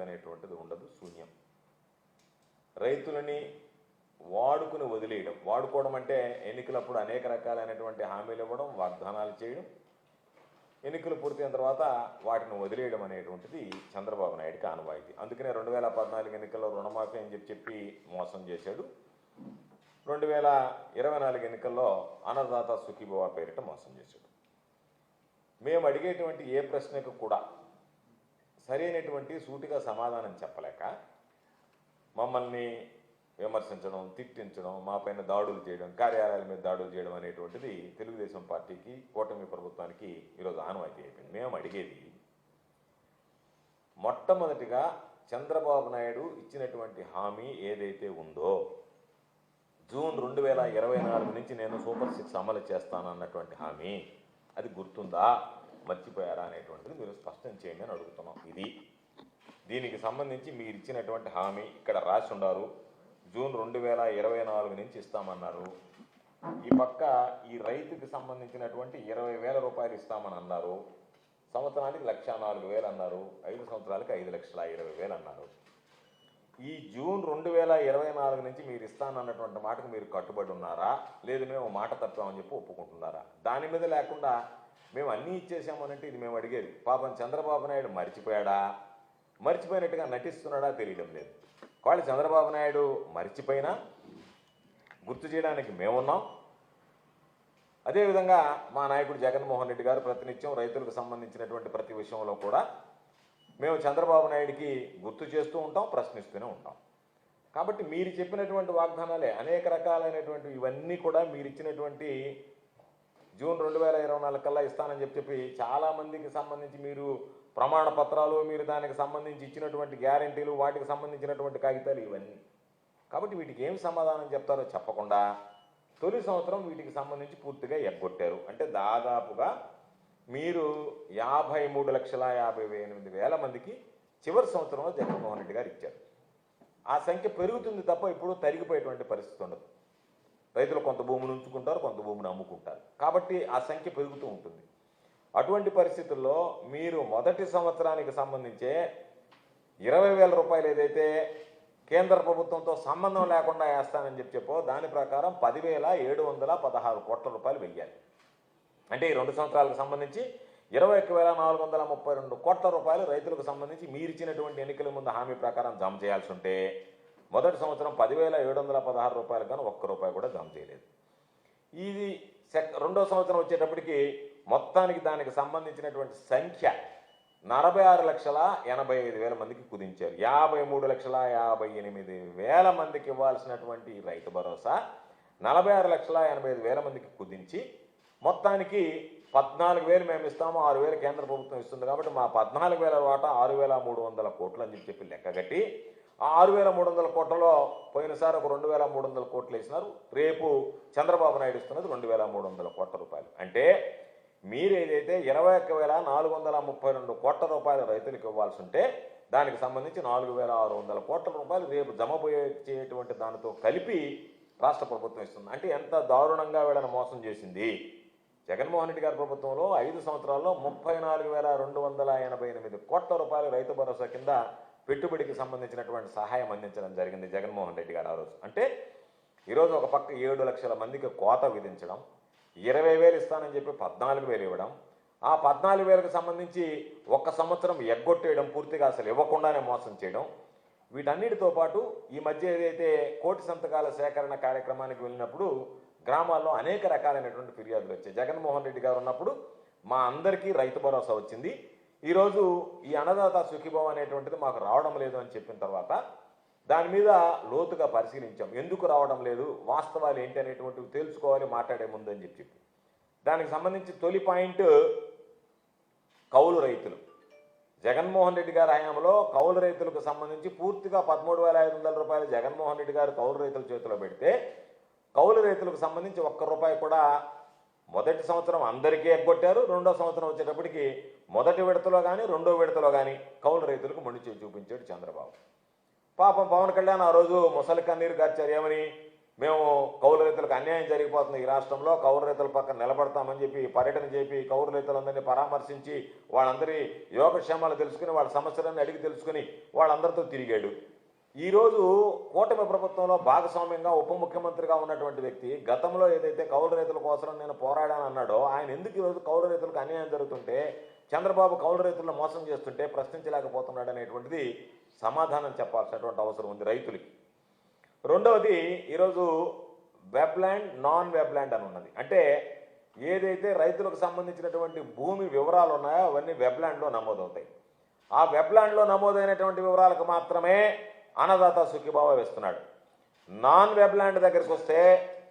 అనేటువంటిది ఉండదు శూన్యం. రైతులని వాడుకుని వదిలేయడం వాడుకోవడం అంటే ఎన్నికలప్పుడు అనేక రకాలైనటువంటి హామీలు ఇవ్వడం వాగ్దానాలు చేయడం ఎన్నికలు పూర్తయిన తర్వాత వాటిని వదిలేయడం అనేటువంటిది చంద్రబాబు నాయుడికి ఆనవాయితీ. అందుకనే రెండు వేల పద్నాలుగు ఎన్నికల్లో రుణమాఫీ అని చెప్పి చెప్పి మోసం చేశాడు. రెండు వేల ఇరవై నాలుగు ఎన్నికల్లో అన్నదాత సుఖీభవ పేరిట మోసం చేశాడు. మేము అడిగేటువంటి ఏ ప్రశ్నకు కూడా సరైనటువంటి సూటిగా సమాధానం చెప్పలేక మమ్మల్ని విమర్శించడం తిట్టించడం మా పైన దాడులు చేయడం కార్యాలయాల మీద దాడులు చేయడం అనేటువంటిది తెలుగుదేశం పార్టీకి కూటమి ప్రభుత్వానికి ఈరోజు ఆనవాయితీ అయిపోయింది. మేము అడిగేది మొట్టమొదటిగా చంద్రబాబు నాయుడు ఇచ్చినటువంటి హామీ ఏదైతే ఉందో జూన్ రెండు వేల ఇరవై నాలుగు నుంచి నేను సూపర్ సిక్స్ అమలు చేస్తానన్నటువంటి హామీ అది గుర్తుందా? మర్చిపోయారా అనేటువంటిది మీరు స్పష్టం చేయండి అని అడుగుతున్నాం. ఇది దీనికి సంబంధించి మీరు ఇచ్చినటువంటి హామీ ఇక్కడ రాసి ఉన్నారు జూన్ రెండు వేల ఇరవై నాలుగు నుంచి ఇస్తామన్నారు. ఈ పక్క ఈ రైతుకి సంబంధించినటువంటి ఇరవై వేల రూపాయలు ఇస్తామని అన్నారు. సంవత్సరానికి లక్ష నాలుగు వేలు అన్నారు. ఐదు సంవత్సరాలకి ఐదు లక్షల ఇరవై వేలు అన్నారు. ఈ జూన్ రెండు వేల ఇరవై నాలుగు నుంచి మీరు ఇస్తానన్నటువంటి మాటకు మీరు కట్టుబడి ఉన్నారా? లేదు మేము మాట తప్పామని చెప్పి ఒప్పుకుంటున్నారా? దాని మీద లేకుండా మేము అన్నీ ఇచ్చేసామనంటే ఇది మేము అడిగేది. పాపం చంద్రబాబు నాయుడు మర్చిపోయాడా? మర్చిపోయినట్టుగా నటిస్తున్నాడా తెలియడం లేదు. వాళ్ళు చంద్రబాబు నాయుడు మర్చిపోయినా గుర్తు చేయడానికి మేమున్నాం. అదేవిధంగా మా నాయకుడు జగన్మోహన్ రెడ్డి గారు ప్రతినిత్యం రైతులకు సంబంధించినటువంటి ప్రతి విషయంలో కూడా మేము చంద్రబాబు నాయుడికి గుర్తు చేస్తూ ఉంటాం ప్రశ్నిస్తూనే ఉంటాం. కాబట్టి మీరు చెప్పినటువంటి వాగ్దానాలే అనేక రకాలైనటువంటి ఇవన్నీ కూడా మీరు ఇచ్చినటువంటి జూన్ రెండు వేల ఇరవై నాలుగు కల్లా ఇస్తానని చెప్పి చెప్పి చాలా మందికి సంబంధించి మీరు ప్రమాణ పత్రాలు మీరు దానికి సంబంధించి ఇచ్చినటువంటి గ్యారంటీలు వాటికి సంబంధించినటువంటి కాగితాలు ఇవన్నీ. కాబట్టి వీటికి ఏం సమాధానం చెప్తారో చెప్పకుండా తొలి సంవత్సరం వీటికి సంబంధించి పూర్తిగా ఎగ్గొట్టారు. అంటే దాదాపుగా మీరు యాభై మూడు లక్షల యాభై ఎనిమిది వేల మందికి చివరి సంవత్సరంలో జగన్మోహన్ రెడ్డి గారు ఇచ్చారు. ఆ సంఖ్య పెరుగుతుంది తప్ప ఇప్పుడు తరిగిపోయేటువంటి పరిస్థితి ఉండదు. రైతులు కొంత భూమిని ఉంచుకుంటారు కొంత భూమిని అమ్ముకుంటారు. కాబట్టి ఆ సంఖ్య పెరుగుతూ ఉంటుంది. అటువంటి పరిస్థితుల్లో మీరు మొదటి సంవత్సరానికి సంబంధించే ఇరవై వేల రూపాయలు ఏదైతే కేంద్ర ప్రభుత్వంతో సంబంధం లేకుండా వేస్తానని చెప్పి చెప్పో దాని ప్రకారం పదివేల ఏడు వందల పదహారు కోట్ల రూపాయలు వెయ్యాలి. అంటే ఈ రెండు సంవత్సరాలకు సంబంధించి ఇరవై ఒక్క వేల నాలుగు వందల ముప్పై రెండు కోట్ల రూపాయలు రైతులకు సంబంధించి మీరు ఇచ్చినటువంటి ఎన్నికల ముందు హామీ ప్రకారం జమ చేయాల్సి ఉంటే మొదటి సంవత్సరం పదివేల ఏడు వందల పదహారు రూపాయలు కానీ ఒక్క రూపాయి కూడా జమ చేయలేదు. ఇది సెక్ రెండో సంవత్సరం వచ్చేటప్పటికి మొత్తానికి దానికి సంబంధించినటువంటి సంఖ్య నలభై ఆరు లక్షల ఎనభై ఐదు వేల మందికి కుదించారు. యాభై మూడు లక్షల యాభై ఎనిమిది వేల మందికి ఇవ్వాల్సినటువంటి రైతు భరోసా నలభై ఆరు లక్షల ఎనభై ఐదు వేల మందికి కుదించి మొత్తానికి పద్నాలుగు వేలు మేము ఇస్తాము ఆరు వేలు కేంద్ర ప్రభుత్వం ఇస్తుంది కాబట్టి మా పద్నాలుగు వేల వాటా ఆరు వేల మూడు వందల కోట్లు అని చెప్పి లెక్కగట్టి ఆ ఆరు వేల మూడు వందల కోట్లలో పోయినసారి ఒక రెండు వేల మూడు వందల కోట్లు వేసినారు. రేపు చంద్రబాబు నాయుడు ఇస్తున్నది రెండు వేల మూడు వందల కోట్ల రూపాయలు. అంటే మీరు ఏదైతే ఇరవై ఒక్క వేల నాలుగు వందల ముప్పై రెండు కోట్ల రూపాయలు రైతులకు ఇవ్వాల్సి ఉంటే దానికి సంబంధించి నాలుగు వేల ఆరు వందల కోట్ల రూపాయలు రేపు జమ చేయటువంటి దానితో కలిపి రాష్ట్ర ప్రభుత్వం ఇస్తుంది. అంటే ఎంత దారుణంగా వీళ్ళని మోసం చేసింది? జగన్మోహన్ రెడ్డి గారి ప్రభుత్వంలో ఐదు సంవత్సరాల్లో ముప్పై నాలుగు వేల రెండు వందల ఎనభై ఎనిమిది కోట్ల రూపాయలు రైతు భరోసా కింద పెట్టుబడికి సంబంధించినటువంటి సహాయం అందించడం జరిగింది జగన్మోహన్ రెడ్డి గారు ఆ రోజు. అంటే ఈరోజు ఒక పక్క ఏడు లక్షల మందికి కోత విధించడం ఇరవై వేలు ఇస్తానని చెప్పి పద్నాలుగు వేలు ఇవ్వడం ఆ పద్నాలుగు వేలకు సంబంధించి ఒక్క సంవత్సరం ఎగ్గొట్టేయడం పూర్తిగా అసలు ఇవ్వకుండానే మోసం చేయడం వీటన్నిటితో పాటు ఈ మధ్య ఏదైతే కోటి సంతకాల సేకరణ కార్యక్రమానికి వెళ్ళినప్పుడు గ్రామాల్లో అనేక రకాలైనటువంటి ఫిర్యాదులు వచ్చాయి. జగన్మోహన్ రెడ్డి గారు ఉన్నప్పుడు మా అందరికీ రైతు భరోసా వచ్చింది. ఈరోజు ఈ అన్నదాత సుఖీభవం అనేటువంటిది మాకు రావడం లేదు అని చెప్పిన తర్వాత దాని మీద లోతుగా పరిశీలించాం. ఎందుకు రావడం లేదు? వాస్తవాలు ఏంటి అనేటువంటివి తెలుసుకోవాలి మాట్లాడే ముందు అని చెప్పి. దానికి సంబంధించి తొలి పాయింట్ కౌలు రైతులు. జగన్మోహన్ రెడ్డి గారి హయాంలో కౌలు రైతులకు సంబంధించి పూర్తిగా పదమూడు వేల ఐదు వందల రూపాయలు జగన్మోహన్ రెడ్డి గారు కౌలు రైతుల చేతిలో పెడితే కౌలు రైతులకు సంబంధించి ఒక్క రూపాయి కూడా మొదటి సంవత్సరం అందరికీ ఎగ్గొట్టారు రెండో సంవత్సరం వచ్చేటప్పటికి మొదటి విడతలో కానీ రెండో విడతలో కానీ కౌలు రైతులకు మొండి చూపించాడు చంద్రబాబు. పాపం పవన్ కళ్యాణ్ ఆ రోజు ముసలి కన్నీరు గార్చారు ఏమని? మేము కౌలు రైతులకు అన్యాయం జరిగిపోతుంది ఈ రాష్ట్రంలో కౌలు రైతుల పక్కన నిలబడతామని చెప్పి పర్యటన చేపి కౌలు రైతులందరినీ పరామర్శించి వాళ్ళందరి యోగక్షేమాలు తెలుసుకుని వాళ్ళ సమస్యలన్నీ అడిగి తెలుసుకుని వాళ్ళందరితో తిరిగాడు. ఈరోజు కూటమి ప్రభుత్వంలో భాగస్వామ్యంగా ఉప ముఖ్యమంత్రిగా ఉన్నటువంటి వ్యక్తి గతంలో ఏదైతే కౌలు రైతుల కోసం నేను పోరాడాను అన్నాడో ఆయన ఎందుకు ఈరోజు కౌలు రైతులకు అన్యాయం జరుగుతుంటే చంద్రబాబు కౌలు రైతులను మోసం చేస్తుంటే ప్రశ్నించలేకపోతున్నాడు అనేటువంటిది సమాధానం చెప్పాల్సినటువంటి అవసరం ఉంది రైతులకి. రెండవది ఈరోజు వెబ్ల్యాండ్ నాన్ వెబ్ల్యాండ్ అని ఉన్నది. అంటే ఏదైతే రైతులకు సంబంధించినటువంటి భూమి వివరాలు ఉన్నాయో అవన్నీ వెబ్ల్యాండ్లో నమోదవుతాయి. ఆ వెబ్ల్యాండ్లో నమోదైనటువంటి వివరాలకు మాత్రమే అన్నదాత సుఖీభావ వేస్తున్నాడు. నాన్ వెబ్లాండ్ దగ్గరికి వస్తే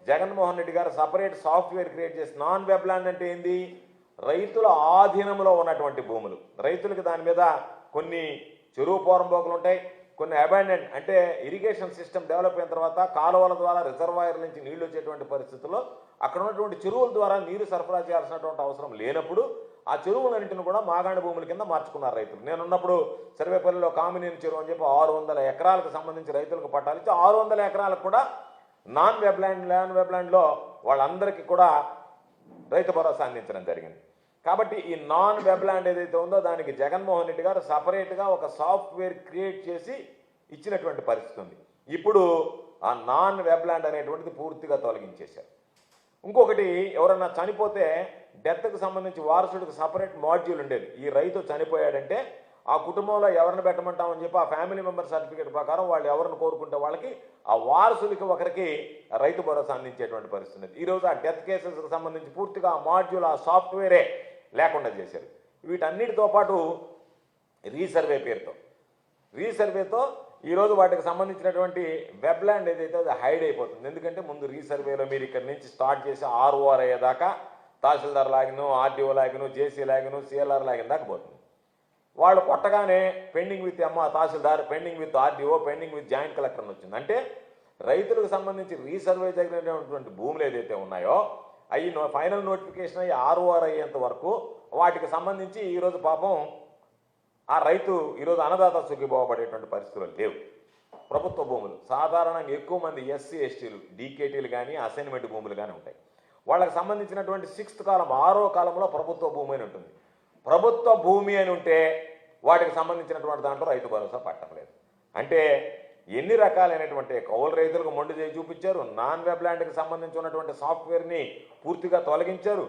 జగన్మోహన్ రెడ్డి గారు సపరేట్ సాఫ్ట్వేర్ క్రియేట్ చేసి నాన్ వెబ్లాండ్ అంటే ఏంది? రైతుల ఆధీనంలో ఉన్నటువంటి భూములు. రైతులకి దాని మీద కొన్ని చెరువు పోరంబోకులు ఉంటాయి కొన్ని అబాండెంట్ అంటే ఇరిగేషన్ సిస్టమ్ డెవలప్ అయిన తర్వాత కాలువల ద్వారా రిజర్వాయర్ల నుంచి నీళ్ళు వచ్చేటువంటి పరిస్థితుల్లో అక్కడ ఉన్నటువంటి చెరువుల ద్వారా నీరు సరఫరా చేయాల్సినటువంటి అవసరం లేనప్పుడు ఆ చెరువులన్నింటిని కూడా మాగాణ భూముల కింద మార్చుకున్నారు రైతులు. నేనున్నప్పుడు సర్వేపల్లిలో కామినేని చెరువు అని చెప్పి ఆరు వందల ఎకరాలకు సంబంధించి రైతులకు పట్టాలు ఇచ్చి ఆరు వందల ఎకరాలకు కూడా నాన్ వెబ్ల్యాండ్ నాన్ వెబ్ల్యాండ్లో వాళ్ళందరికీ కూడా రైతు భరోసా అందించడం జరిగింది. కాబట్టి ఈ నాన్ వెబ్ల్యాండ్ ఏదైతే ఉందో దానికి జగన్మోహన్ రెడ్డి గారు సపరేట్గా ఒక సాఫ్ట్వేర్ క్రియేట్ చేసి ఇచ్చినటువంటి పరిస్థితి ఉంది. ఇప్పుడు ఆ నాన్ వెబ్ల్యాండ్ అనేటువంటిది పూర్తిగా తొలగించేశారు. ఇంకొకటి ఎవరన్నా చనిపోతే డెత్కి సంబంధించి వారసుడికి సపరేట్ మాడ్యూల్ ఉండేది. ఈ రైతు చనిపోయాడంటే ఆ కుటుంబంలో ఎవరిని పెట్టమంటామని చెప్పి ఆ ఫ్యామిలీ మెంబర్ సర్టిఫికేట్ ప్రకారం వాళ్ళు ఎవరిని కోరుకుంటే వాళ్ళకి ఆ వారసులకి ఒకరికి రైతు భరోసా అందించేటువంటి పరిస్థితి ఉంది. ఈరోజు ఆ డెత్ కేసెస్కి సంబంధించి పూర్తిగా ఆ మాడ్యూల్ ఆ సాఫ్ట్వేరే లేకుండా చేశారు. వీటన్నిటితో పాటు రీసర్వే పేరుతో. రీసర్వేతో ఈరోజు వాటికి సంబంధించినటువంటి వెబ్లాండ్ ఏదైతే అది హైడ్ అయిపోతుంది. ఎందుకంటే ముందు రీసర్వేలో మీరు ఇక్కడ నుంచి స్టార్ట్ చేసి ఆర్ఓఆర్ అయ్యేదాకా తహసీల్దార్ లాగిను ఆర్డీఓ లాగిను జేసీ లాగిను సిఎల్ఆర్ లాగిన దాకా పోతుంది. వాళ్ళు కొట్టగానే పెండింగ్ విత్ అమ్మ tahsildar pending with RDO pending with joint collector అని వచ్చింది. అంటే రైతులకు సంబంధించి రీసర్వే జరిగినటువంటి భూములు ఏదైతే ఉన్నాయో అవి ఫైనల్ నోటిఫికేషన్ అయ్యి ఆర్ఓఆర్ అయ్యేంత వరకు వాటికి సంబంధించి ఈరోజు పాపం ఆ రైతు ఈరోజు అన్నదాత సుఖీభావపడేటువంటి పరిస్థితులు లేవు. ప్రభుత్వ భూములు. సాధారణంగా ఎక్కువ మంది ఎస్సీ ఎస్టీలు డీకేటీలు కానీ అసైన్మెంట్ భూములు కానీ ఉంటాయి. వాళ్ళకి సంబంధించినటువంటి సిక్స్త్ కాలం ఆరో కాలంలో ప్రభుత్వ భూమి అని ఉంటుంది. ప్రభుత్వ భూమి అని ఉంటే వాటికి సంబంధించినటువంటి దాంట్లో రైతు భరోసా పట్టలేదు అంటే ఎన్ని రకాలైనటువంటి కౌలు రైతులకు మొండి చేయి చూపించారు నాన్ వెబ్లాండ్కి సంబంధించి ఉన్నటువంటి సాఫ్ట్వేర్ని పూర్తిగా తొలగించారు.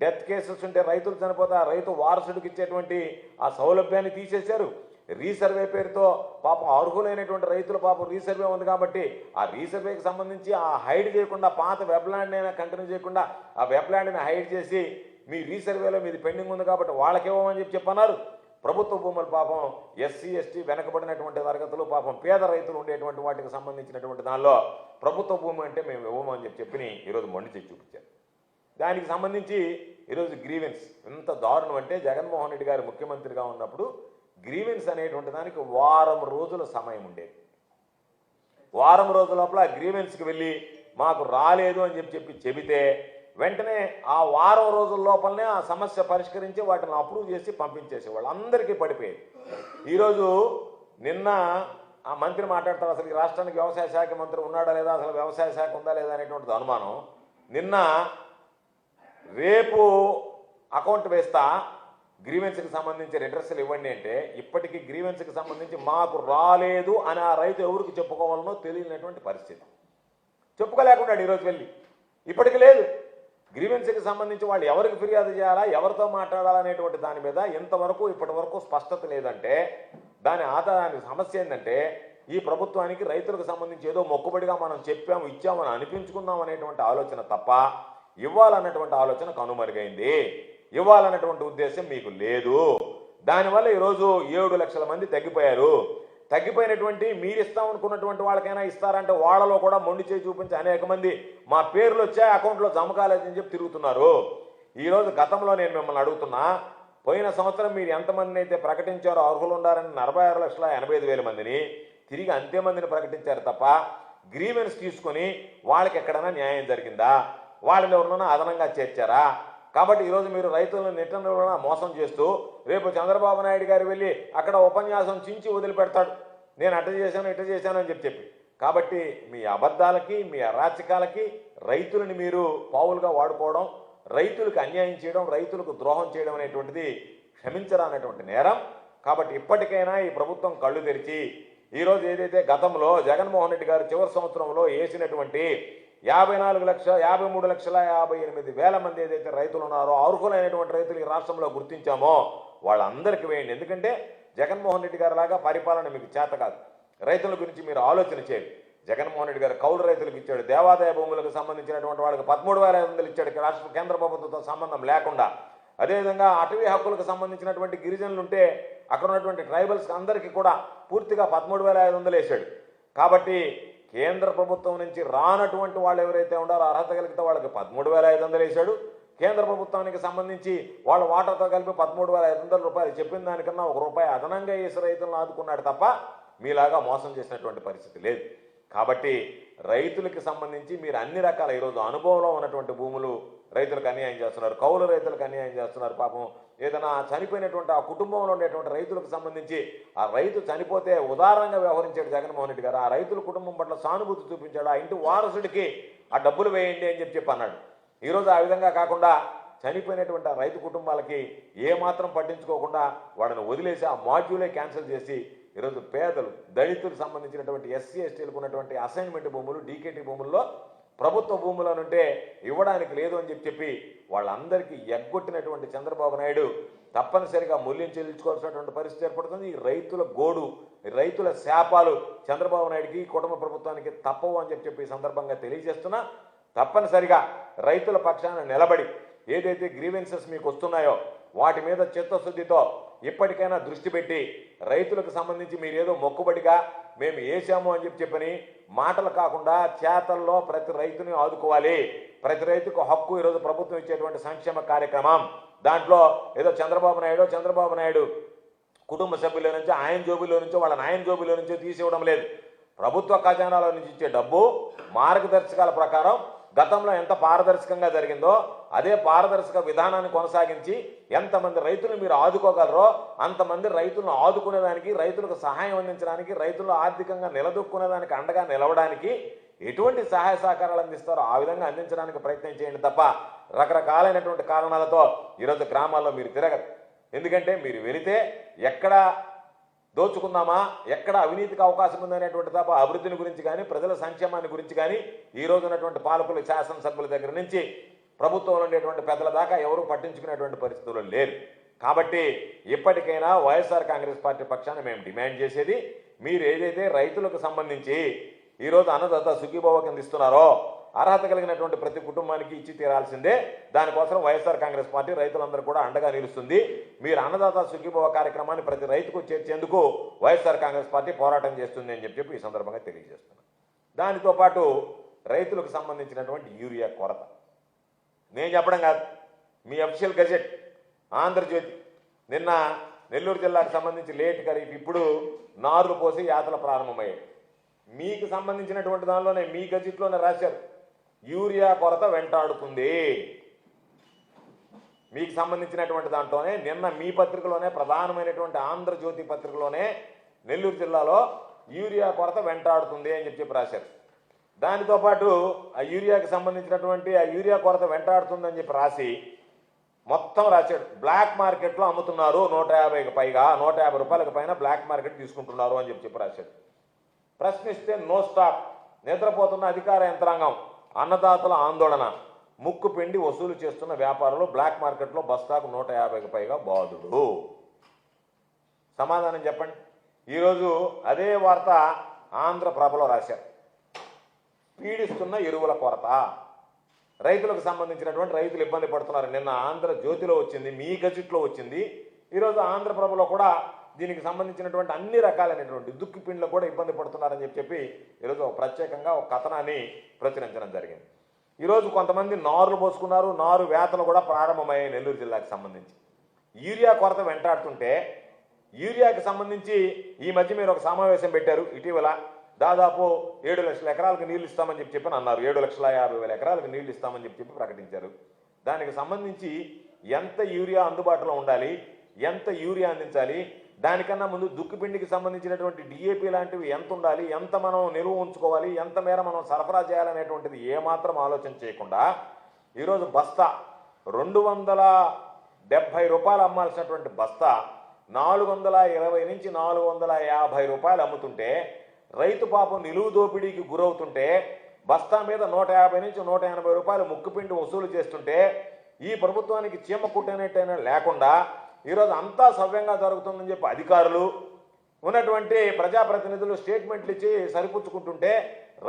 డెత్ కేసెస్ ఉంటే రైతులు చనిపోతే ఆ రైతు వారసుడికి ఇచ్చేటువంటి ఆ సౌలభ్యాన్ని తీసేశారు. రీసర్వే పేరుతో పాపం అర్హులైనటువంటి రైతుల పాపం రీసర్వే ఉంది కాబట్టి ఆ రీసర్వేకి సంబంధించి ఆ హైడ్ చేయకుండా పాత వెబ్లాండ్ అయినా కంటిన్యూ చేయకుండా ఆ వెబ్లాండ్ని హైడ్ చేసి మీ రీసర్వేలో మీది పెండింగ్ ఉంది కాబట్టి వాళ్ళకి ఇవ్వమని చెప్పి చెప్పన్నారు. ప్రభుత్వ భూములు పాపం ఎస్సీ ఎస్టీ వెనకబడినటువంటి తరగతులు పాపం పేద రైతులు ఉండేటువంటి వాటికి సంబంధించినటువంటి దానిలో ప్రభుత్వ భూమి అంటే మేము ఇవ్వమని చెప్పి చెప్పి ఈరోజు మొండి చేసి చూపించారు. దానికి సంబంధించి ఈరోజు గ్రీవెన్స్ ఎంత దారుణం అంటే జగన్మోహన్ రెడ్డి గారు ముఖ్యమంత్రిగా ఉన్నప్పుడు గ్రీవెన్స్ అనేటువంటి దానికి వారం రోజుల సమయం ఉండేది. వారం రోజుల లోపల గ్రీవెన్స్కి వెళ్ళి మాకు రాలేదు అని చెప్పి చెప్పి చెబితే వెంటనే ఆ వారం రోజుల లోపలనే ఆ సమస్య పరిష్కరించి వాటిని అప్రూవ్ చేసి పంపించేసేవాళ్ళు. అందరికీ పడిపోయేది. ఈరోజు నిన్న ఆ మంత్రి మాట్లాడతారు అసలు ఈ రాష్ట్రానికి వ్యవసాయ శాఖ మంత్రి ఉన్నాడా లేదా? అసలు వ్యవసాయ శాఖ ఉందా లేదా? అనేటువంటిది అనుమానం. నిన్న రేపు అకౌంట్ వేస్తా గ్రీవెన్స్కి సంబంధించి రిడ్రస్లు ఇవ్వండి అంటే ఇప్పటికీ గ్రీవెన్స్కి సంబంధించి మాకు రాలేదు అని ఆ రైతు ఎవరికి చెప్పుకోవాలనో తెలియనటువంటి పరిస్థితి. చెప్పుకోలేకున్నాడు ఈరోజు వెళ్ళి. ఇప్పటికి లేదు. గ్రీవెన్స్కి సంబంధించి వాళ్ళు ఎవరికి ఫిర్యాదు చేయాలా ఎవరితో మాట్లాడాలనేటువంటి దాని మీద ఇంతవరకు ఇప్పటి వరకు స్పష్టత లేదంటే దాని ఆధారానికి సమస్య ఏంటంటే ఈ ప్రభుత్వానికి రైతులకు సంబంధించి ఏదో మొక్కుబడిగా మనం చెప్పాము ఇచ్చామని అనిపించుకుందాం అనేటువంటి ఆలోచన తప్ప ఇవ్వాలన్నటువంటి ఆలోచన కనుమరుగైంది. ఇవ్వాలన్నటువంటి ఉద్దేశం మీకు లేదు. దానివల్ల ఈరోజు ఏడు లక్షల మంది తగ్గిపోయారు. తగ్గిపోయినటువంటి మీరు ఇస్తాం అనుకున్నటువంటి వాళ్ళకైనా ఇస్తారంటే వాళ్ళలో కూడా మొండి చేయి చూపించి అనేక మంది మా పేర్లు వచ్చాయి అకౌంట్లో జమ కాలేదని చెప్పి తిరుగుతున్నారు. ఈరోజు గతంలో నేను మిమ్మల్ని అడుగుతున్నా పోయిన సంవత్సరం మీరు ఎంతమందిని అయితే ప్రకటించారో అర్హులు ఉండాలని నలభై ఆరు లక్షల ఎనభై ఐదు వేల మందిని తిరిగి అంతే మందిని ప్రకటించారు తప్ప గ్రీవెన్స్ తీసుకొని వాళ్ళకి ఎక్కడైనా న్యాయం జరిగిందా? వాళ్ళని ఎవరినైనా అదనంగా చేర్చారా? కాబట్టి ఈరోజు మీరు రైతులను నిట్టన మోసం చేస్తూ రేపు చంద్రబాబు నాయుడు గారు వెళ్ళి అక్కడ ఉపన్యాసం చించి వదిలిపెడతాడు. నేను అట్ట చేశాను ఇట్ట చేశాను అని చెప్పి చెప్పి. కాబట్టి మీ అబద్ధాలకి మీ అరాచకాలకి రైతులని మీరు పావులుగా వాడుకోవడం రైతులకు అన్యాయం చేయడం రైతులకు ద్రోహం చేయడం అనేటువంటిది క్షమించరానటువంటి నేరం. కాబట్టి ఇప్పటికైనా ఈ ప్రభుత్వం కళ్ళు తెరిచి ఈరోజు ఏదైతే గతంలో జగన్మోహన్ రెడ్డి గారు చివరి సంవత్సరంలో వేసినటువంటి యాభై నాలుగు లక్షల యాభై మూడు లక్షల యాభై ఎనిమిది వేల మంది ఏదైతే రైతులు ఉన్నారో అర్హులైనటువంటి రైతులు ఈ రాష్ట్రంలో గుర్తించామో వాళ్ళందరికీ వేయండి. ఎందుకంటే జగన్మోహన్ రెడ్డి గారి లాగా పరిపాలన మీకు చేత కాదు. రైతుల గురించి మీరు ఆలోచన చేయండి. జగన్మోహన్ రెడ్డి గారు కౌలు రైతులకు ఇచ్చాడు దేవాదాయ భూములకు సంబంధించినటువంటి వాళ్ళకి పదమూడు వేల ఐదు వందలు ఇచ్చాడు రాష్ట్ర కేంద్ర ప్రభుత్వంతో సంబంధం లేకుండా. అదేవిధంగా అటవీ హక్కులకు సంబంధించినటువంటి గిరిజనులు ఉంటే అక్కడ ఉన్నటువంటి ట్రైబల్స్ అందరికీ కూడా పూర్తిగా పదమూడు వేల ఐదు వందలు వేసాడు. కాబట్టి కేంద్ర ప్రభుత్వం నుంచి రానటువంటి వాళ్ళు ఎవరైతే ఉన్నారో అర్హత కలిగితే వాళ్ళకి పదమూడు వేల ఐదు వందలు వేసాడు కేంద్ర ప్రభుత్వానికి సంబంధించి వాళ్ళ వాటాతో కలిపి పదమూడు వేల ఐదు వందల రూపాయలు చెప్పిన దానికన్నా ఒక రూపాయి అదనంగా వేసి రైతులను ఆదుకున్నాడు తప్ప మీలాగా మోసం చేసినటువంటి పరిస్థితి లేదు. కాబట్టి రైతులకు సంబంధించి మీరు అన్ని రకాల ఈరోజు అనుభవంలో ఉన్నటువంటి భూములు రైతులకు అన్యాయం చేస్తున్నారు కౌలు రైతులకు అన్యాయం చేస్తున్నారు పాపం. ఏదైనా చనిపోయినటువంటి ఆ కుటుంబంలో ఉండేటువంటి రైతులకు సంబంధించి ఆ రైతు చనిపోతే ఉదారంగా వ్యవహరించాడు జగన్మోహన్ రెడ్డి గారు. ఆ రైతుల కుటుంబం పట్ల సానుభూతి చూపించాడు. ఆ ఇంటి వారసుడికి ఆ డబ్బులు వేయండి అని చెప్పి చెప్పి అన్నాడు. ఈరోజు ఆ విధంగా కాకుండా చనిపోయినటువంటి ఆ రైతు కుటుంబాలకి ఏ మాత్రం పట్టించుకోకుండా వాళ్ళని వదిలేసి ఆ మాడ్యూలే క్యాన్సిల్ చేసి ఈరోజు పేదలు దళితులకు సంబంధించినటువంటి ఎస్సీ ఎస్టీలకు ఉన్నటువంటి అసైన్మెంట్ భూములు డీకేటీ భూముల్లో ప్రభుత్వ భూములనుంటే ఇవ్వడానికి లేదు అని చెప్పి చెప్పి వాళ్ళందరికీ ఎగ్గొట్టినటువంటి చంద్రబాబు నాయుడు తప్పనిసరిగా మూల్యం చెల్లించుకోవాల్సినటువంటి పరిస్థితి ఏర్పడుతుంది. ఈ రైతుల గోడు రైతుల శాపాలు చంద్రబాబు నాయుడికి ఈ కుటుంబ ప్రభుత్వానికి తప్పవు అని చెప్పి చెప్పి సందర్భంగా తెలియజేస్తున్నా. తప్పనిసరిగా రైతుల పక్షాన నిలబడి ఏదైతే గ్రీవెన్సెస్ మీకు వస్తున్నాయో వాటి మీద చిత్తశుద్ధితో ఇప్పటికైనా దృష్టి పెట్టి రైతులకు సంబంధించి మీరు ఏదో మొక్కుబడిగా మేము వేసాము అని చెప్పి చెప్పని మాటలు కాకుండా చేతల్లో ప్రతి రైతుని ఆదుకోవాలి. ప్రతి రైతుకు హక్కు ఈరోజు ప్రభుత్వం ఇచ్చేటువంటి సంక్షేమ కార్యక్రమం. దాంట్లో ఏదో చంద్రబాబు నాయుడు చంద్రబాబు నాయుడు కుటుంబ సభ్యుల నుంచి ఆయన జోబులో నుంచో వాళ్ళ నాయన జోబులో నుంచో తీసివ్వడం లేదు. ప్రభుత్వ ఖజానాలో నుంచి ఇచ్చే డబ్బు మార్గదర్శకాల ప్రకారం గతంలో ఎంత పారదర్శకంగా జరిగిందో అదే పారదర్శక విధానాన్ని కొనసాగించి ఎంతమంది రైతులు మీరు ఆదుకోగలరో అంతమంది రైతులను ఆదుకునేదానికి రైతులకు సహాయం అందించడానికి రైతులు ఆర్థికంగా నిలదొక్కునేదానికి అండగా నిలవడానికి ఎటువంటి సహాయ సహకారాలు అందిస్తారో ఆ విధంగా అందించడానికి ప్రయత్నం చేయండి తప్ప రకరకాలైనటువంటి కారణాలతో ఈరోజు గ్రామాల్లో మీరు తిరగరు. ఎందుకంటే మీరు వెళితే ఎక్కడ దోచుకుందామా? ఎక్కడ అవినీతికి అవకాశం ఉందనేటువంటి తప్ప అభివృద్ధిని గురించి కానీ ప్రజల సంక్షేమాన్ని గురించి కానీ ఈ రోజు ఉన్నటువంటి పాలకులు శాసనసభ్యుల దగ్గర నుంచి ప్రభుత్వంలో ఉండేటువంటి పెద్దల దాకా ఎవరూ పట్టించుకునేటువంటి పరిస్థితులు లేరు. కాబట్టి ఇప్పటికైనా వైఎస్ఆర్ కాంగ్రెస్ పార్టీ పక్షాన మేము డిమాండ్ చేసేది మీరు ఏదైతే రైతులకు సంబంధించి ఈరోజు అన్నదాత సుఖీభావ కింద ఇస్తున్నారో అర్హత కలిగినటువంటి ప్రతి కుటుంబానికి ఇచ్చి తీరాల్సిందే. దానికోసం వైఎస్ఆర్ కాంగ్రెస్ పార్టీ రైతులందరూ కూడా అండగా నిలుస్తుంది. మీరు అన్నదాత సుఖీభవ కార్యక్రమాన్ని ప్రతి రైతుకు చేర్చేందుకు వైఎస్ఆర్ కాంగ్రెస్ పార్టీ పోరాటం చేస్తుంది అని చెప్పి చెప్పి ఈ సందర్భంగా తెలియజేస్తున్నాను. దానితో పాటు రైతులకు సంబంధించినటువంటి యూరియా కొరత. నేను చెప్పడం కాదు. మీ అఫీషియల్ గజెట్ ఆంధ్రజ్యోతి. నిన్న నెల్లూరు జిల్లాకు సంబంధించి లేట్ ఖరీఫ్ ఇప్పుడు నారులు పోసి యాతలు ప్రారంభమయ్యాయి. మీకు సంబంధించినటువంటి దానిలోనే మీ గజెట్లోనే రాశారు. యూరియా కొరత వెంటాడుతుంది. మీకు సంబంధించినటువంటి దాంట్లోనే నిన్న మీ పత్రికలోనే ప్రధానమైనటువంటి ఆంధ్రజ్యోతి పత్రికలోనే నెల్లూరు జిల్లాలో యూరియా కొరత వెంటాడుతుంది అని చెప్పి రాశారు. దానితో పాటు ఆ యూరియాకి సంబంధించినటువంటి ఆ యూరియా కొరత వెంటాడుతుందని చెప్పి రాసి మొత్తం రాశాడు. బ్లాక్ మార్కెట్లో అమ్ముతున్నారు నూట యాభైకి పైగా నూట యాభై రూపాయలకు పైన బ్లాక్ మార్కెట్ తీసుకుంటున్నారు అని చెప్పి చెప్పి రాశాడు. ప్రశ్నిస్తే నో స్టాప్ నిద్రపోతున్న అధికార యంత్రాంగం. అన్నదాతల ఆందోళన. ముక్కు పిండి వసూలు చేస్తున్న వ్యాపారులు బ్లాక్ మార్కెట్లో బస్తాకు నూట యాభైకి పైగా బాధుడు సమాధానం చెప్పండి. ఈరోజు అదే వార్త ఆంధ్రప్రభలో రాశారు. పీడిస్తున్న ఎరువుల కొరత. రైతులకు సంబంధించినటువంటి రైతులు ఇబ్బంది పడుతున్నారు. నిన్న ఆంధ్ర జ్యోతిలో వచ్చింది మీ గజిట్లో వచ్చింది. ఈరోజు ఆంధ్రప్రభలో కూడా దీనికి సంబంధించినటువంటి అన్ని రకాలైనటువంటి దుక్కి పిండ్లు కూడా ఇబ్బంది పడుతున్నారని చెప్పి చెప్పి ఈరోజు ప్రత్యేకంగా ఒక కథనాన్ని ప్రచురించడం జరిగింది. ఈరోజు కొంతమంది నారులు పోసుకున్నారు నారు వేతలు కూడా ప్రారంభమయ్యాయి నెల్లూరు జిల్లాకు సంబంధించి. యూరియా కొరత వెంటాడుతుంటే యూరియాకి సంబంధించి ఈ మధ్య మీరు ఒక సమావేశం పెట్టారు ఇటీవల దాదాపు ఏడు లక్షల ఎకరాలకు నీళ్ళు ఇస్తామని చెప్పి చెప్పి అన్నారు. ఏడు లక్షల యాభై వేల ఎకరాలకు నీళ్ళు ఇస్తామని చెప్పి చెప్పి ప్రకటించారు. దానికి సంబంధించి ఎంత యూరియా అందుబాటులో ఉండాలి ఎంత యూరియా అందించాలి దానికన్నా ముందు దుక్కుపిండికి సంబంధించినటువంటి డిఏపి లాంటివి ఎంత ఉండాలి ఎంత మనం నిలువ ఉంచుకోవాలి? ఎంత మేర మనం సరఫరా చేయాలనేటువంటిది ఏమాత్రం ఆలోచన చేయకుండా ఈరోజు బస్తా రెండు వందల డెబ్భై రూపాయలు అమ్మాల్సినటువంటి బస్తా నాలుగు వందల ఇరవై నుంచి నాలుగు వందల యాభై రూపాయలు అమ్ముతుంటే రైతు పాపం నిలువు దోపిడీకి గురవుతుంటే బస్తా మీద నూట యాభై నుంచి నూట ఎనభై రూపాయలు ముక్కుపిండి వసూలు చేస్తుంటే ఈ ప్రభుత్వానికి చీమ కుట్టనట్టయినా లేకుండా ఈరోజు అంతా సవ్యంగా జరుగుతుందని చెప్పి అధికారులు ఉన్నటువంటి ప్రజాప్రతినిధులు స్టేట్మెంట్లు ఇచ్చి సరిపుచ్చుకుంటుంటే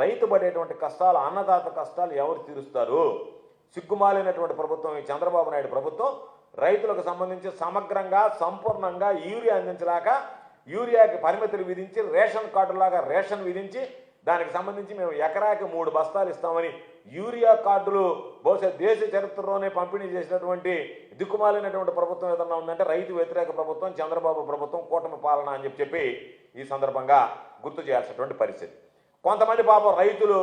రైతు పడేటువంటి కష్టాలు అన్నదాత కష్టాలు ఎవరు తీరుస్తారు? సిగ్గుమాలినటువంటి ప్రభుత్వం ఈ చంద్రబాబు నాయుడు ప్రభుత్వం రైతులకు సంబంధించి సమగ్రంగా సంపూర్ణంగా యూరియా అందించలేక యూరియాకి పరిమితులు విధించి రేషన్ కార్డులాగా రేషన్ విధించి దానికి సంబంధించి మేము ఎకరాకి మూడు బస్తాలు ఇస్తామని యూరియా కార్డులు బహుశా దేశ చరిత్రలోనే పంపిణీ చేసినటువంటి దిక్కుమాలినటువంటి ప్రభుత్వం ఏదన్నా ఉందంటే రైతు వ్యతిరేక ప్రభుత్వం చంద్రబాబు ప్రభుత్వం కూటమి పాలన అని చెప్పి చెప్పి ఈ సందర్భంగా గుర్తు చేయాల్సినటువంటి పరిస్థితి. కొంతమంది పాపం రైతులు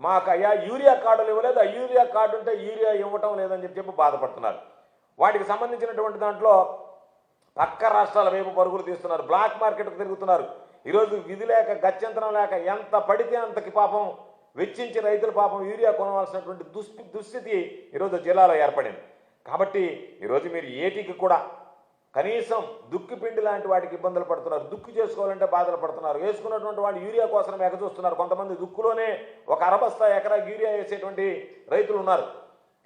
మాకు అయ్యా యూరియా కార్డులు ఇవ్వలేదు ఆ యూరియా కార్డు ఉంటే యూరియా ఇవ్వటం లేదని చెప్పి చెప్పి బాధపడుతున్నారు. వాటికి సంబంధించినటువంటి దాంట్లో పక్క రాష్ట్రాల వైపు పరుగులు తీస్తున్నారు బ్లాక్ మార్కెట్కు తిరుగుతున్నారు. ఈరోజు విధి లేక గత్యంతరం లేక ఎంత పడితే అంతకి పాపం వెచ్చించి రైతుల పాపం యూరియా కొనవలసినటువంటి దుస్థి దుస్థితి ఈరోజు జిల్లాలో ఏర్పడింది. కాబట్టి ఈరోజు మీరు ఏటికి కూడా కనీసం దుక్కి పిండి లాంటి వాటికి ఇబ్బందులు పడుతున్నారు. దుక్కు చేసుకోవాలంటే బాధలు పడుతున్నారు. వేసుకున్నటువంటి వాళ్ళు యూరియా కోసం ఎగచూస్తున్నారు కొంతమంది దుక్కులోనే ఒక అరబస్తా ఎకరా యూరియా వేసేటువంటి రైతులు ఉన్నారు.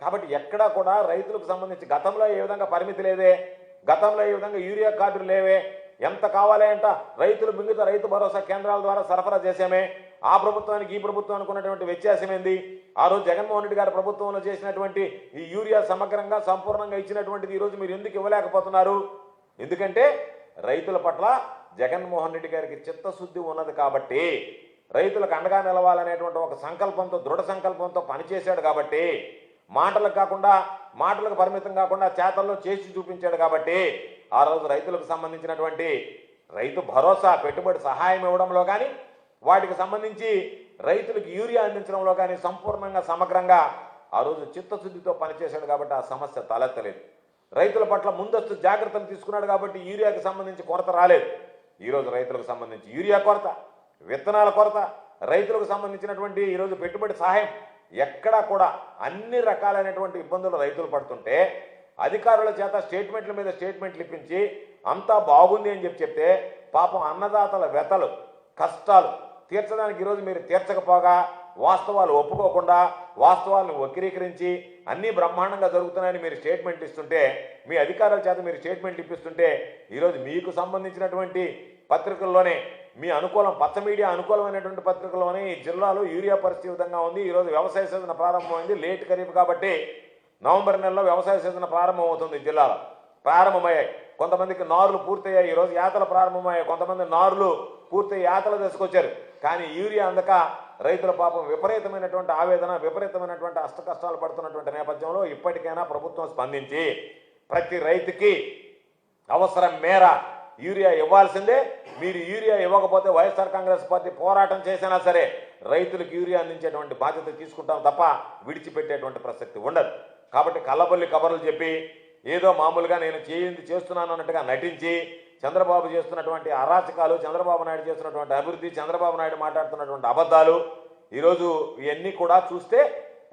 కాబట్టి ఎక్కడా కూడా రైతులకు సంబంధించి గతంలో ఏ విధంగా పరిమితి లేదే గతంలో ఏ విధంగా యూరియా కార్డులు లేవే ఎంత కావాలి అంట రైతులు మిగతా రైతు భరోసా కేంద్రాల ద్వారా సరఫరా చేసామే ఆ ప్రభుత్వానికి ఈ ప్రభుత్వానికి ఉన్నటువంటి వ్యత్యాసం ఏంది? ఆ రోజు జగన్మోహన్ రెడ్డి గారి ప్రభుత్వంలో చేసినటువంటి ఈ యూరియా సమగ్రంగా సంపూర్ణంగా ఇచ్చినటువంటిది ఈరోజు మీరు ఎందుకు ఇవ్వలేకపోతున్నారు? ఎందుకంటే రైతుల పట్ల జగన్మోహన్ రెడ్డి గారికి చిత్తశుద్ధి ఉన్నది కాబట్టి రైతులకు అండగా నిలవాలనేటువంటి ఒక సంకల్పంతో దృఢ సంకల్పంతో పనిచేశాడు కాబట్టి మాటలకు కాకుండా మాటలకు పరిమితం కాకుండా చేతల్లో చేసి చూపించాడు కాబట్టి ఆ రోజు రైతులకు సంబంధించినటువంటి రైతు భరోసా పెట్టుబడి సహాయం ఇవ్వడంలో కానీ వాటికి సంబంధించి రైతులకు యూరియా అందించడంలో కానీ సంపూర్ణంగా సమగ్రంగా ఆ రోజు చిత్తశుద్ధితో పనిచేశాడు కాబట్టి ఆ సమస్య తలెత్తలేదు. రైతుల పట్ల ముందస్తు జాగ్రత్తలు తీసుకున్నాడు కాబట్టి యూరియాకి సంబంధించి కొరత రాలేదు. ఈరోజు రైతులకు సంబంధించి యూరియా కొరత విత్తనాల కొరత రైతులకు సంబంధించినటువంటి ఈరోజు పెట్టుబడి సహాయం ఎక్కడా కూడా అన్ని రకాలైనటువంటి ఇబ్బందులు రైతులు పడుతుంటే అధికారుల చేత స్టేట్మెంట్ల మీద స్టేట్మెంట్లు ఇప్పించి అంతా బాగుంది అని చెప్పి చెప్తే పాపం అన్నదాతల వ్యతలు కష్టాలు తీర్చడానికి ఈరోజు మీరు తీర్చకపోగా వాస్తవాలు ఒప్పుకోకుండా వాస్తవాలను వక్రీకరించి అన్నీ బ్రహ్మాండంగా జరుగుతున్నాయని మీరు స్టేట్మెంట్ ఇస్తుంటే మీ అధికారుల చేత మీరు స్టేట్మెంట్ ఇప్పిస్తుంటే ఈరోజు మీకు సంబంధించినటువంటి పత్రికల్లోనే మీ అనుకూలం పచ్చ మీడియా అనుకూలమైనటువంటి పత్రికల్లోనే ఈ జిల్లాలో యూరియా పరిస్థితి విధంగా ఉంది. ఈరోజు వ్యవసాయ సీజన్ ప్రారంభమైంది. లేట్ ఖరీఫ్ కాబట్టి నవంబర్ నెలలో వ్యవసాయ సీజన్ ప్రారంభమవుతుంది ఈ జిల్లాలో. ప్రారంభమయ్యాయి. కొంతమందికి నారులు పూర్తయ్యాయి. ఈరోజు యాతలు ప్రారంభమయ్యాయి. కొంతమంది నారులు పూర్తి యాతలు తీసుకొచ్చారు. కానీ యూరియా అందక రైతుల పాపం విపరీతమైనటువంటి ఆవేదన విపరీతమైనటువంటి అష్ట కష్టాలు పడుతున్నటువంటి నేపథ్యంలో ఇప్పటికైనా ప్రభుత్వం స్పందించి ప్రతి రైతుకి అవసరం మేర యూరియా ఇవ్వాల్సిందే. మీరు యూరియా ఇవ్వకపోతే వైఎస్ఆర్ కాంగ్రెస్ పార్టీ పోరాటం చేసినా సరే రైతులకు యూరియా అందించేటువంటి బాధ్యత తీసుకుంటాం తప్ప విడిచిపెట్టేటువంటి ప్రసక్తి ఉండదు. కాబట్టి కళ్ళబొల్లి కబర్లు చెప్పి ఏదో మామూలుగా నేను చేయింది చేస్తున్నాను అన్నట్టుగా నటించి చంద్రబాబు చేస్తున్నటువంటి అరాచకాలు చంద్రబాబు నాయుడు చేస్తున్నటువంటి అభివృద్ధి చంద్రబాబు నాయుడు మాట్లాడుతున్నటువంటి అబద్ధాలు ఈరోజు ఇవన్నీ కూడా చూస్తే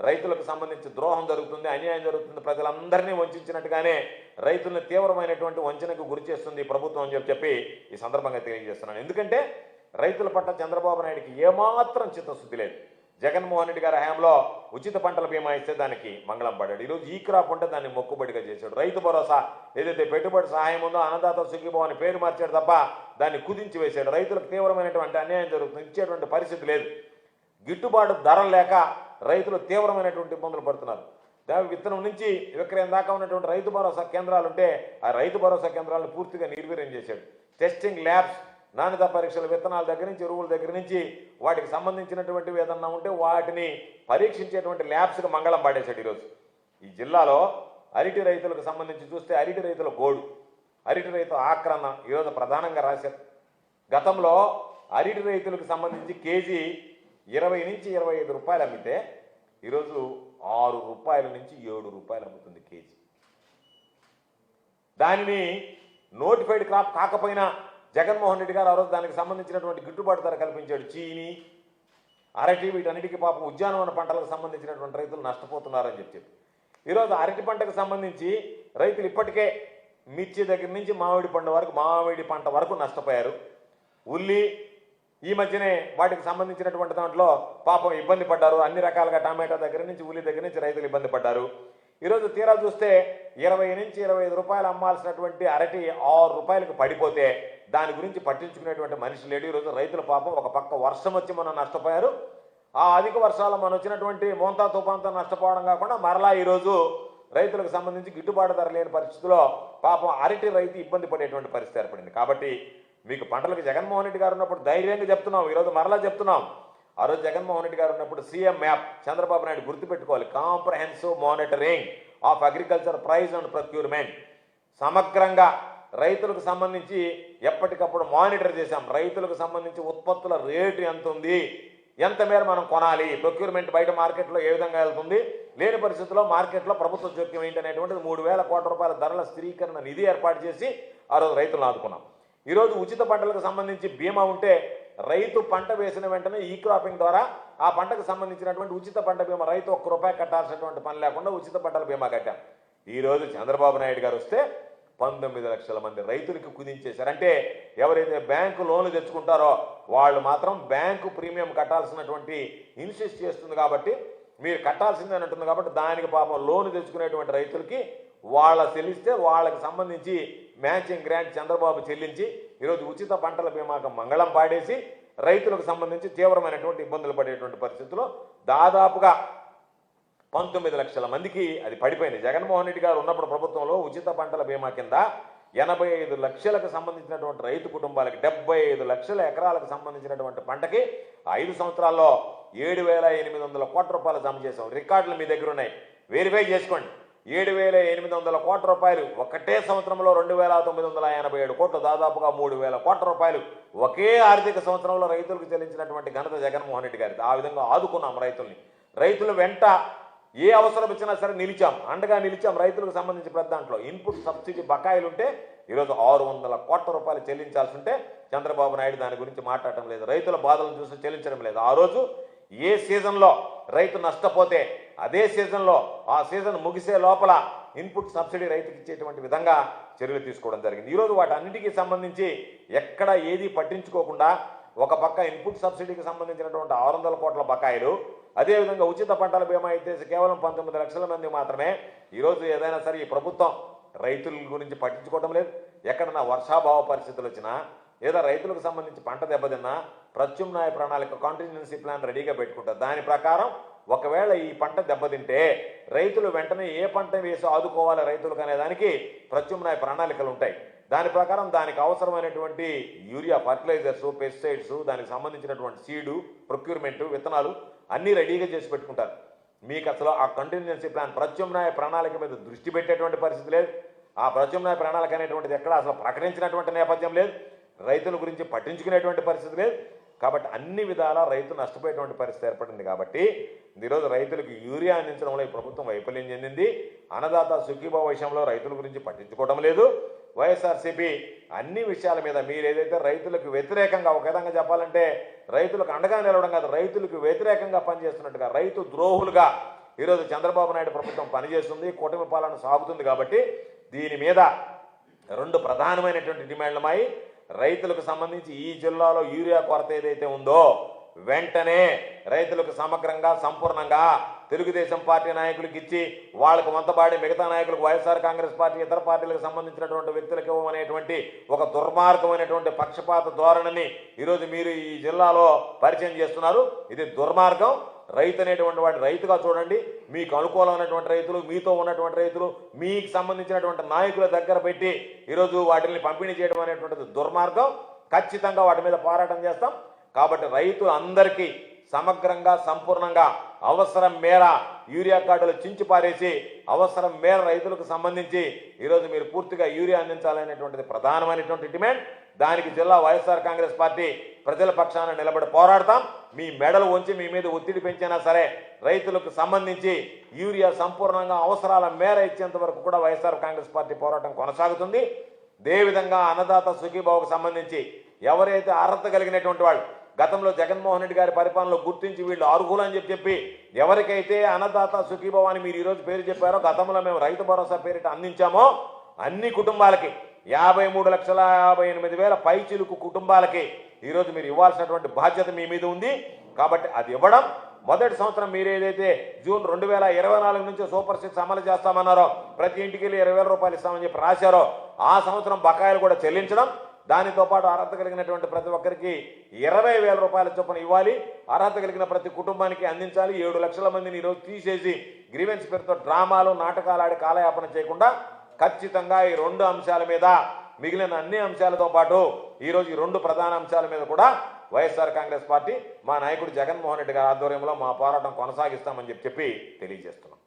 రైతులకు సంబంధించి ద్రోహం జరుగుతుంది అన్యాయం జరుగుతుంది ప్రజలందరినీ వంచినట్టుగానే రైతులను తీవ్రమైనటువంటి వంచనకు గురి చేస్తుంది ప్రభుత్వం అని చెప్పి చెప్పి ఈ సందర్భంగా తెలియజేస్తున్నాను. ఎందుకంటే రైతుల పట్ల చంద్రబాబు నాయుడికి ఏమాత్రం చిత్తశుద్ధి లేదు. జగన్మోహన్ రెడ్డి గారి హయాంలో ఉచిత పంటల బీమా ఇస్తే దానికి మంగళం పడ్డాడు. ఈరోజు ఈ క్రాప్ ఉంటే దాన్ని మొక్కుబడిగా చేశాడు. రైతు భరోసా ఏదైతే పెట్టుబడి సహాయం ఉందో అన్నదాత సుఖీభావ అని పేరు మార్చాడు తప్ప దాన్ని కుదించి వేశాడు. రైతులకు తీవ్రమైనటువంటి అన్యాయం జరుగుతుంది. ఇచ్చేటువంటి పరిస్థితి లేదు. గిట్టుబాటు ధరలు లేక రైతులు తీవ్రమైనటువంటి ఇబ్బందులు పడుతున్నారు. విత్తనం నుంచి విక్రయం దాకా ఉన్నటువంటి రైతు భరోసా కేంద్రాలు ఉంటే ఆ రైతు భరోసా కేంద్రాలను పూర్తిగా నిర్వీర్యం చేశాడు. టెస్టింగ్ ల్యాబ్స్ నాణ్యత పరీక్షల విత్తనాల దగ్గర నుంచి ఎరువుల దగ్గర నుంచి వాటికి సంబంధించినటువంటివి ఏదన్నా ఉంటే వాటిని పరీక్షించేటువంటి ల్యాబ్స్కి మంగళం పాడేశాడు ఈరోజు. ఈ జిల్లాలో అరటి రైతులకు సంబంధించి చూస్తే అరటి రైతుల గోడు అరటి రైతు ఆక్రమణ ఈరోజు ప్రధానంగా రాశారు. గతంలో అరటి రైతులకు సంబంధించి కేజీ ఇరవై నుంచి ఇరవై ఐదు రూపాయలు అమ్మితే ఈరోజు ఆరు రూపాయల నుంచి ఏడు రూపాయలు అమ్ముతుంది కేజీ. దానిని నోటిఫైడ్ క్రాప్ కాకపోయినా జగన్మోహన్ రెడ్డి గారు ఆ రోజు దానికి సంబంధించినటువంటి గిట్టుబాటు ధర కల్పించాడు. చీని అరటి వీటన్నిటికీ పాపం ఉద్యానవన పంటలకు సంబంధించినటువంటి రైతులు నష్టపోతున్నారని చెప్పి ఈరోజు అరటి పంటకు సంబంధించి రైతులు ఇప్పటికే మిర్చి దగ్గర నుంచి మామిడి పండు వరకు మామిడి పంట వరకు నష్టపోయారు. ఉల్లి ఈ మధ్యనే వాటికి సంబంధించినటువంటి దాంట్లో పాపం ఇబ్బంది పడ్డారు. అన్ని రకాలుగా టమాటా దగ్గర నుంచి ఉల్లి దగ్గర నుంచి రైతులు ఇబ్బంది పడ్డారు. ఈరోజు తీరా చూస్తే ఇరవై నుంచి ఇరవై ఐదు రూపాయలు అమ్మాల్సినటువంటి అరటి ఆరు రూపాయలకు పడిపోతే దాని గురించి పట్టించుకునేటువంటి మనిషి లేడు. ఈరోజు రైతుల పాపం ఒక పక్క వర్షం వచ్చి మనం నష్టపోయారు. ఆ అధిక వర్షాలు మనం వచ్చినటువంటి మోంతా తుఫాన్తో నష్టపోవడం కాకుండా మరలా ఈరోజు రైతులకు సంబంధించి గిట్టుబాటు ధర లేని పరిస్థితిలో పాపం అరటి రైతు ఇబ్బంది పడేటువంటి పరిస్థితి ఏర్పడింది. కాబట్టి మీకు పంటలకు జగన్మోహన్ రెడ్డి గారు ఉన్నప్పుడు ధైర్యంగా చెప్తున్నాం. ఈరోజు మరలా చెప్తున్నాం. ఆ రోజు జగన్మోహన్ రెడ్డి గారు ఉన్నప్పుడు సీఎం మ్యాప్ చంద్రబాబు నాయుడు గుర్తుపెట్టుకోవాలి. Comprehensive monitoring of agriculture price and procurement. సమగ్రంగా రైతులకు సంబంధించి ఎప్పటికప్పుడు మానిటర్ చేశాం. రైతులకు సంబంధించి ఉత్పత్తుల రేటు ఎంత ఉంది? ఎంత మేర మనం కొనాలి? ప్రొక్యూర్మెంట్ బయట మార్కెట్లో ఏ విధంగా వెళ్తుంది? లేని పరిస్థితుల్లో మార్కెట్లో ప్రభుత్వ జోక్యం ఏంటి అనేటువంటిది మూడు వేల కోట్ల రూపాయల ధరల స్థిరీకరణ నిధి ఏర్పాటు చేసి ఆ రోజు రైతులను ఆదుకున్నాం. ఈరోజు ఉచిత పంటలకు సంబంధించి బీమా ఉంటే రైతు పంట వేసిన వెంటనే ఈ క్రాపింగ్ ద్వారా ఆ పంటకు సంబంధించినటువంటి ఉచిత పంట బీమా రైతు ఒక్క రూపాయి కట్టాల్సినటువంటి పని లేకుండా ఉచిత పంటల బీమా కట్టాం. ఈరోజు చంద్రబాబు నాయుడు గారు వస్తే పంతొమ్మిది లక్షల మంది రైతులకి కుదించేశారు. అంటే ఎవరైతే బ్యాంకు లోన్లు తెచ్చుకుంటారో వాళ్ళు మాత్రం బ్యాంకు ప్రీమియం కట్టాల్సినటువంటి ఇన్సిస్ట్ చేస్తుంది కాబట్టి మీరు కట్టాల్సిందే అంటుంది కాబట్టి దానికి పాపం లోన్ తెచ్చుకునేటువంటి రైతులకి వాళ్ళ చెల్లిస్తే వాళ్ళకి సంబంధించి మ్యాచింగ్ గ్రాంట్ చంద్రబాబు చెల్లించి ఈరోజు ఉచిత పంటల బీమాకు మంగళం పాడేసి రైతులకు సంబంధించి తీవ్రమైనటువంటి ఇబ్బందులు పడేటువంటి పరిస్థితుల్లో దాదాపుగా పంతొమ్మిది లక్షల మందికి అది పడిపోయింది. జగన్మోహన్ రెడ్డి గారు ఉన్నప్పుడు ప్రభుత్వంలో ఉచిత పంటల బీమా కింద ఎనభై ఐదు లక్షలకు సంబంధించినటువంటి రైతు కుటుంబాలకు డెబ్బై ఐదు లక్షల ఎకరాలకు సంబంధించినటువంటి పంటకి ఐదు సంవత్సరాల్లో ఏడు వేల ఎనిమిది వందల కోట్ల రూపాయలు జమ చేసాం రికార్డులు మీ దగ్గర ఉన్నాయి. వెరిఫై చేసుకోండి. ఏడు వేల ఎనిమిది వందల కోట్ల రూపాయలు ఒకటే సంవత్సరంలో రెండు వేల తొమ్మిది వందల ఎనభై ఏడు కోట్లు దాదాపుగా మూడు వేల కోట్ల రూపాయలు ఒకే ఆర్థిక సంవత్సరంలో రైతులకు చెల్లించినటువంటి ఘనత జగన్మోహన్ రెడ్డి గారిది. ఆ విధంగా ఆదుకున్నాం రైతుల్ని. రైతుల వెంట ఏ అవసరం వచ్చినా సరే నిలిచాం. అండగా నిలిచాం. రైతులకు సంబంధించి పెద్ద దాంట్లో. ఇన్పుట్ సబ్సిడీ బకాయిలు ఉంటే ఈరోజు ఆరు వందల కోట్ల రూపాయలు చెల్లించాల్సి ఉంటే చంద్రబాబు నాయుడు దాని గురించి మాట్లాడటం లేదు. రైతుల బాధలను చూసి చెల్లించడం లేదు. ఆ రోజు ఏ సీజన్లో రైతు నష్టపోతే అదే సీజన్లో ఆ సీజన్ ముగిసే లోపల ఇన్పుట్ సబ్సిడీ రైతుకి ఇచ్చేటువంటి విధంగా చర్యలు తీసుకోవడం జరిగింది. ఈరోజు వాటన్నిటికీ సంబంధించి ఎక్కడ ఏది పట్టించుకోకుండా ఒక పక్క ఇన్పుట్ సబ్సిడీకి సంబంధించినటువంటి ఆరు వందల కోట్ల బకాయిలు అదేవిధంగా ఉచిత పంటల బీమా అయితే కేవలం పంతొమ్మిది లక్షల మంది మాత్రమే ఈరోజు ఏదైనా సరే ఈ ప్రభుత్వం రైతుల గురించి పట్టించుకోవడం లేదు. ఎక్కడన్నా వర్షాభావ పరిస్థితులు వచ్చినా లేదా రైతులకు సంబంధించి పంట దెబ్బతిన్నా ప్రత్యుమ్నాయ ప్రణాళిక కాంటిన్యూన్సీ ప్లాన్ రెడీగా పెట్టుకుంటారు దాని ప్రకారం ఒకవేళ ఈ పంట దెబ్బతింటే రైతులు వెంటనే ఏ పంట వేసి ఆదుకోవాలి రైతులకు అనే దానికి ప్రత్యుమ్నాయ ప్రణాళికలు ఉంటాయి. దాని ప్రకారం దానికి అవసరమైనటువంటి యూరియా ఫర్టిలైజర్స్ పెస్టిసైడ్స్ దానికి సంబంధించినటువంటి సీడు ప్రొక్యూర్మెంట్ విత్తనాలు అన్నీ రెడీగా చేసి పెట్టుకుంటారు. మీకు అసలు ఆ కంటిన్యూన్సీ ప్లాన్ ప్రత్యామ్నాయ ప్రణాళిక మీద దృష్టి పెట్టేటువంటి పరిస్థితి లేదు. ఆ ప్రత్యామ్నాయ ప్రణాళిక అనేటువంటిది ఎక్కడ అసలు ప్రకటించినటువంటి నేపథ్యం లేదు. రైతుల గురించి పట్టించుకునేటువంటి పరిస్థితి లేదు. కాబట్టి అన్ని విధాలా రైతు నష్టపోయేటువంటి పరిస్థితి ఏర్పడింది కాబట్టి ఈరోజు రైతులకు యూరియా అందించడంలో ఈ ప్రభుత్వం వైఫల్యం చెందింది. అన్నదాత సుఖీభావ విషయంలో రైతుల గురించి పట్టించుకోవడం లేదు. వైఎస్ఆర్సీపీ అన్ని విషయాల మీద మీరు ఏదైతే రైతులకు వ్యతిరేకంగా ఒక విధంగా చెప్పాలంటే రైతులకు అండగా నిలవడం కాదు రైతులకు వ్యతిరేకంగా పనిచేస్తున్నట్టుగా రైతు ద్రోహులుగా ఈరోజు చంద్రబాబు నాయుడు ప్రభుత్వం పనిచేస్తుంది కూటమి పాలన సాగుతుంది కాబట్టి దీని మీద రెండు ప్రధానమైనటువంటి డిమాండ్లమై రైతులకు సంబంధించి ఈ జిల్లాలో యూరియా కొరత ఏదైతే ఉందో వెంటనే రైతులకు సమగ్రంగా సంపూర్ణంగా తెలుగుదేశం పార్టీ నాయకులకు ఇచ్చి వాళ్ళకు వంతబాడి మిగతా నాయకులకు వైఎస్ఆర్ కాంగ్రెస్ పార్టీ ఇతర పార్టీలకు సంబంధించినటువంటి వ్యక్తులకు ఇవ్వమనేటువంటి ఒక దుర్మార్గమైనటువంటి పక్షపాత ధోరణిని ఈరోజు మీరు ఈ జిల్లాలో పరిచయం చేస్తున్నారు. ఇది దుర్మార్గం. రైతు అనేటువంటి వాటి రైతుగా చూడండి. మీకు అనుకూలమైనటువంటి రైతులు మీతో ఉన్నటువంటి రైతులు మీకు సంబంధించినటువంటి నాయకుల దగ్గర పెట్టి ఈరోజు వాటిని పంపిణీ చేయడం అనేటువంటిది దుర్మార్గం. ఖచ్చితంగా వాటి మీద పోరాటం చేస్తాం. కాబట్టి రైతు అందరికీ సమగ్రంగా సంపూర్ణంగా అవసరం మేర యూరియా కార్డులు చించి పారేసి అవసరం మేర రైతులకు సంబంధించి ఈరోజు మీరు పూర్తిగా యూరియా అందించాలనేటువంటిది ప్రధానమైనటువంటి డిమాండ్. దానికి జిల్లా వైఎస్ఆర్ కాంగ్రెస్ పార్టీ ప్రజల పక్షాన నిలబడి పోరాడతాం. మీ మెడలు ఉంచి మీ మీద ఒత్తిడి పెంచినా సరే రైతులకు సంబంధించి యూరియా సంపూర్ణంగా అవసరాల మేర ఇచ్చేంత వరకు కూడా వైఎస్ఆర్ కాంగ్రెస్ పార్టీ పోరాటం కొనసాగుతుంది. అదేవిధంగా అన్నదాత సుఖీభావకు సంబంధించి ఎవరైతే అర్హత కలిగినటువంటి వాళ్ళు గతంలో జగన్మోహన్ రెడ్డి గారి పరిపాలనలో గుర్తించి వీళ్ళు అర్హులు అని చెప్పి చెప్పి ఎవరికైతే అన్నదాత సుఖీభవాన్ని మీరు ఈరోజు పేరు చెప్పారో గతంలో మేము రైతు భరోసా పేరిట అందించామో అన్ని కుటుంబాలకి యాభై మూడు లక్షల యాభై ఎనిమిది వేల పైచిలుకు కుటుంబాలకి ఈరోజు మీరు ఇవ్వాల్సినటువంటి బాధ్యత మీ మీద ఉంది. కాబట్టి అది ఇవ్వడం మొదటి సంవత్సరం మీరు ఏదైతే జూన్ రెండు వేల ఇరవై నాలుగు నుంచి సూపర్ సిక్స్ అమలు చేస్తామన్నారో ప్రతి ఇంటికి వెళ్ళి ఇరవై వేల రూపాయలు ఇస్తామని చెప్పి రాశారో ఆ సంవత్సరం బకాయిలు కూడా చెల్లించడం దానితో పాటు అర్హత కలిగినటువంటి ప్రతి ఒక్కరికి ఇరవై వేల రూపాయల చొప్పున ఇవ్వాలి. అర్హత కలిగిన ప్రతి కుటుంబానికి అందించాలి. ఏడు లక్షల మందిని ఈరోజు తీసేసి గ్రీవెన్స్ పేరుతో డ్రామాలు నాటకాలు ఆడి కాలయాపన చేయకుండా ఖచ్చితంగా ఈ రెండు అంశాల మీద మిగిలిన అన్ని అంశాలతో పాటు ఈరోజు ఈ రెండు ప్రధాన అంశాల మీద కూడా వైఎస్ఆర్ కాంగ్రెస్ పార్టీ మా నాయకుడు జగన్మోహన్ రెడ్డి గారి ఆధ్వర్యంలో మా పోరాటం కొనసాగిస్తామని చెప్పి చెప్పి తెలియజేస్తున్నాం.